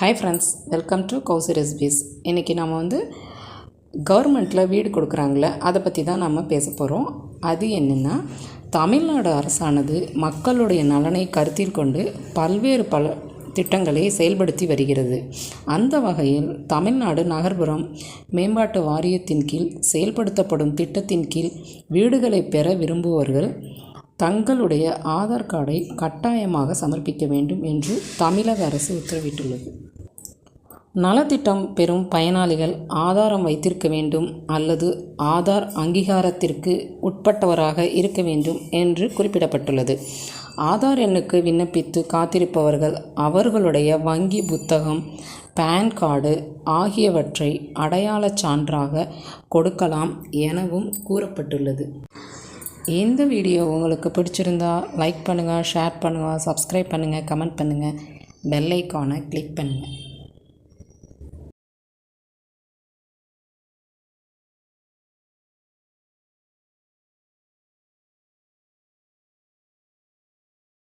Hi friends welcome to Kousi recipes இன்றைக்கி நம்ம வந்து கவர்மெண்ட்டில் வீடு கொடுக்குறாங்களே அதை பற்றி தான் நம்ம பேச போகிறோம் அது என்னென்னா தமிழ்நாடு அரசானது மக்களுடைய நலனை கருத்தில் கொண்டு பல்வேறு பல திட்டங்களை செயல்படுத்தி வருகிறது. அந்த வகையில் தமிழ்நாடு நகர்ப்புறம் மேம்பாட்டு வாரியத்தின் கீழ் செயல்படுத்தப்படும் திட்டத்தின் கீழ் வீடுகளை பெற விரும்புவர்கள் தங்களுடைய ஆதார் கார்டை கட்டாயமாக சமர்ப்பிக்க வேண்டும் என்று தமிழக அரசு உத்தரவிட்டுள்ளது. நலத்திட்டம் பெறும் பயனாளிகள் ஆதாரம் வைத்திருக்க வேண்டும் அல்லது ஆதார் அங்கீகாரத்திற்கு உட்பட்டவராக இருக்க வேண்டும் என்று குறிப்பிடப்பட்டுள்ளது. ஆதார் எண்ணுக்கு விண்ணப்பித்து காத்திருப்பவர்கள் அவர்களுடைய வங்கி புத்தகம் பேன் கார்டு ஆகியவற்றை அடையாளச் சான்றாக கொடுக்கலாம் எனவும் கூறப்பட்டுள்ளது. இந்த வீடியோ உங்களுக்கு பிடிச்சிருந்தா லைக் பண்ணுங்கள் ஷேர் பண்ணுங்கள் சப்ஸ்கிரைப் பண்ணுங்கள் கமெண்ட் பண்ணுங்கள் பெல் கிளிக் பண்ணுங்கள்